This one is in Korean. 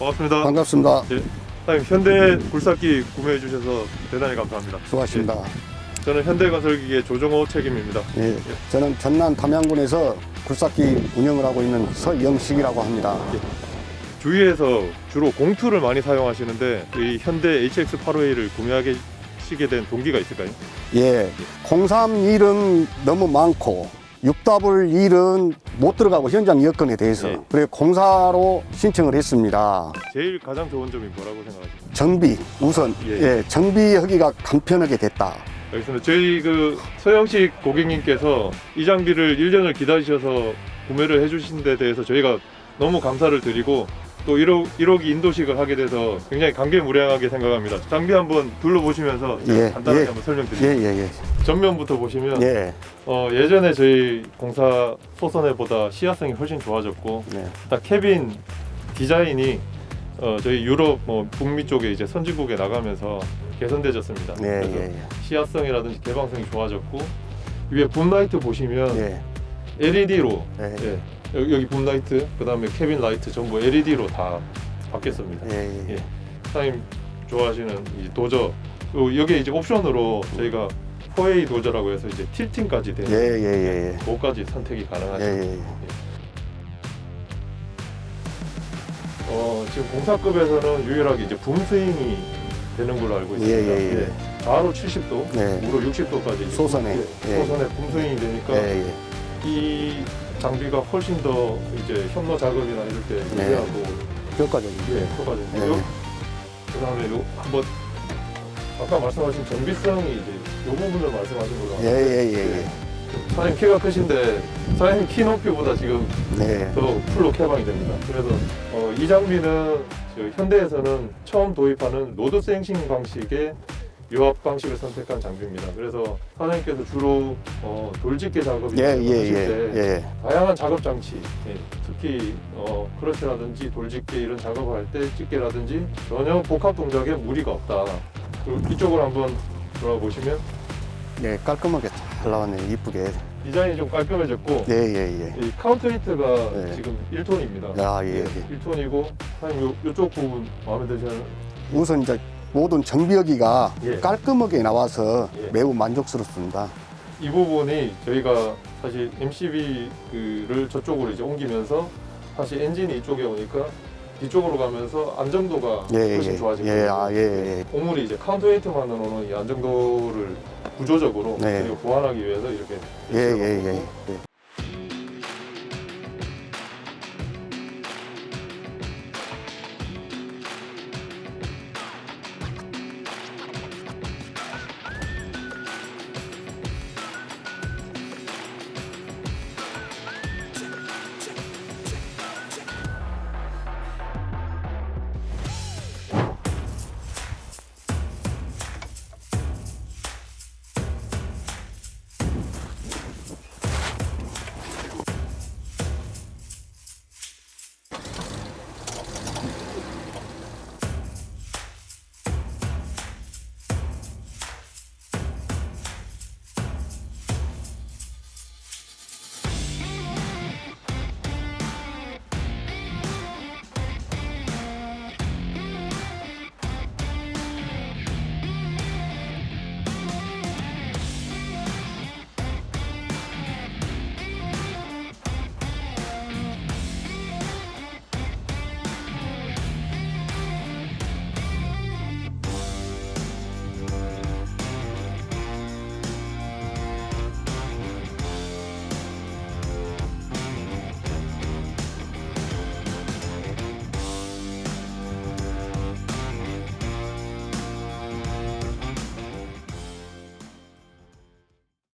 반갑습니다. 반갑습니다. 예. 사장님 현대 굴삭기 구매해 주셔서 대단히 감사합니다. 수고하십니다. 예, 저는 현대건설기계 조정호 책임입니다. 예, 저는 전남 담양군에서 굴삭기 운영을 하고 있는 서영식이라고 합니다. 주위에서 주로 공투를 많이 사용하시는데 이 현대 HX851을 구매하시게 된 동기가 있을까요? 예, 031은 너무 많고 6W1은 못 들어가고 현장 여건에 대해서 예. 그래 공사로 신청을 했습니다. 제일 가장 좋은 점이 뭐라고 생각하십니까? 정비 우선 예. 예, 정비하기가 간편하게 됐다. 알겠습니다. 저희 그 서영식 고객님께서 이 장비를 1년을 기다리셔서 구매를 해주신 데 대해서 저희가 너무 감사를 드리고 또 1호, 1호기 인도식을 하게 돼서 굉장히 감개무량하게 생각합니다. 장비 한번 둘러보시면서 제가 예, 간단하게 예. 한번 예, 설명드릴게요. 예, 예. 전면부터 보시면 예, 어, 예전에 저희 공사 소선회보다 시야성이 훨씬 좋아졌고 네. 딱 캐빈 디자인이 어, 저희 유럽 뭐 북미 쪽에 이제 선진국에 나가면서 개선되졌습니다. 예, 그래서 예, 시야성이라든지 개방성이 좋아졌고 위에 붐라이트 보시면 예, LED로 예, 예, 여기, 여기 붐 라이트 그 다음에 캐빈 라이트 전부 LED로 다 바뀌었습니다. 예, 예. 예. 사장님 좋아하시는 이 도저 여기에 이제 옵션으로 저희가 4A 도저라고 해서 이제 틸팅까지 되는 예, 예, 예, 예. 그거까지 선택이 예, 가능하십니다. 예, 예. 어, 지금 공사급에서는 유일하게 이제 붐 스윙이 되는 걸로 알고 있습니다. 예, 예, 예. 바로 70도, 네. 무로 60도까지 소선에, 예. 소선에 붐 스윙이 되니까 예, 예. 이 장비가 훨씬 더 이제 현모 작업이나 이럴 때 네. 유리하고 효과적이죠. 예, 효과적이고 네. 그다음에 요 한번 아까 말씀하신 정비성이 이제 요 부분을 말씀하신 걸로 예, 아는데 예, 예, 예. 사장님 키가 크신데 사장님 키 높이보다 지금 네. 더 풀로 개방이 됩니다. 그래서 어, 이 장비는 저 현대에서는 처음 도입하는 로드 생싱 방식의 유압 방식을 선택한 장비입니다. 그래서 사장님께서 주로 어, 돌집게 작업을 예, 하실 예, 때 예, 예. 다양한 작업 장치, 예, 특히 어, 크러치라든지 돌집게 이런 작업을 할 때 집게라든지 전혀 복합 동작에 무리가 없다. 그리고 이쪽으로 한번 돌아보시면 네, 깔끔하게 잘 나왔네요. 이쁘게. 디자인이 좀 깔끔해졌고 예, 예, 예. 이 카운트 웨이트가 네. 지금 1톤입니다. 야, 예, 예. 1톤이고 사장님 요, 요쪽 부분 마음에 드시는 우선 이제 모든 정비하기가 예. 깔끔하게 나와서 예. 매우 만족스럽습니다. 이 부분이 저희가 사실 MCB를 저쪽으로 이제 옮기면서 사실 엔진이 이쪽에 오니까 뒤쪽으로 가면서 안정도가 예, 훨씬 예. 좋아진 예, 거예요. 아, 예, 예. 고물이 이제 카운터 웨이트만으로는 이 안정도를 구조적으로 네. 그리고 보완하기 위해서 이렇게 예, 예, 예. 예.